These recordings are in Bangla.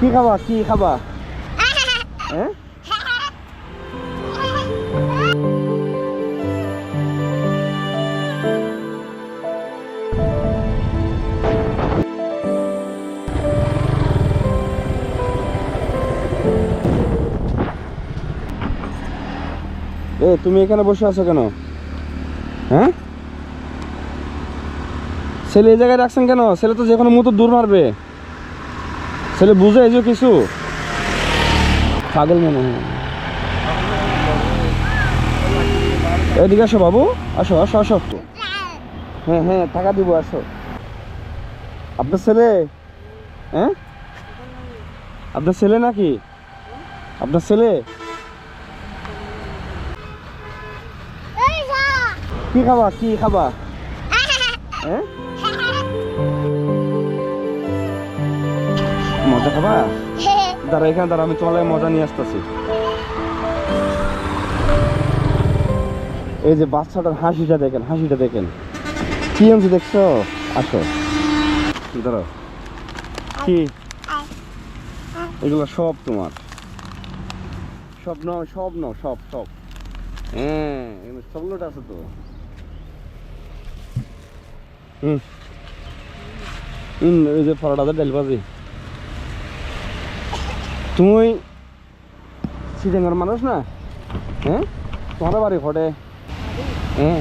কি খাবা কি খাবা? হ্যাঁ এ তুমি এখানে বসে আছো কেন? হ্যাঁ? ছেলে এই জায়গায় রাখছেন কেন? ছেলে তো যে কোনো মতো দূর মারবে। ছেলে বুঝে যে কিছু। পাগল মনে হয়। এদিকে আসো বাবু আসো আসো আসো। হ্যাঁ হ্যাঁ টাকা দিব আসো। আপনার ছেলে? হ্যাঁ? আপনার ছেলে নাকি? আপনার ছেলে? কি খাবা কি খাবা? হ্যাঁ? মজা খাবা দাঁড়া এখানে দাঁড়া আমি তোমার মজা নিয়ে আসতেছি। এই যে বাচ্চাটার হাসিটা দেখেন হাসিটা দেখেন। কি আনছি দেখছ? আসো। দাঁড়াও। কি? এগুলো সব তোমার। সব নাও সব নাও সব সব। হ্যাঁ এখানে চকলেট আছে তো। হুম হুম এই যে পরোটাতে ডাল ভাজি। তুমি সিজেঙ্গার মানুষ না? হ্যাঁ? তোমার বাড়ি ফটে হ্যাঁ?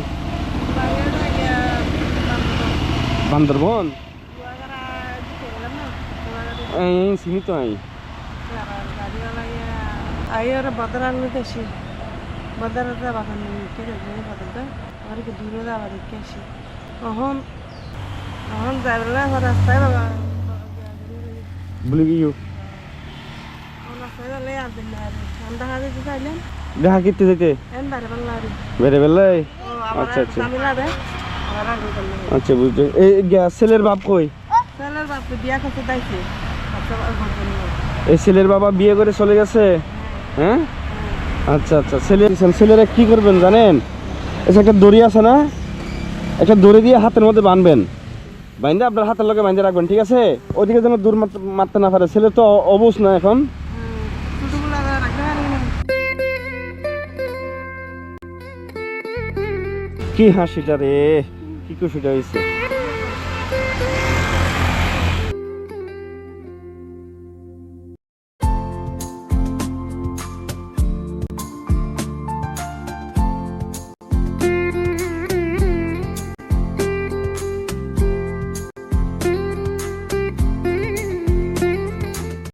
বান্দরবন? এই চিনি তো আই। আইয়ার বাজার আনলে আসি। বাজারে বাগান ঠিক আছে কি দূরে যাওয়া দেখে আসি তখন রাস্তায় বাবা। বলে গিয়ে দেখা যেতে আচ্ছা, আচ্ছা। বুঝতে এই ছেলের বাপ কই এই ছেলের বাবা বিয়ে করে চলে গেছে হ্যাঁ আচ্ছা আচ্ছা ছেলে ছেলেরা কি করবেন জানেন এই একটা দড়ি আছে না একটা দড়ি দিয়ে হাতের মধ্যে বাঁধবেন বাইন্দা আপনার হাতের লগে বাইন্দা রাখবেন ঠিক আছে ওদিকে যেন দূর মারতে- না পারে ছেলে তো অ- অবুঝ না এখন কি হাসিটা রে? কি খুশিটা হয়েছে?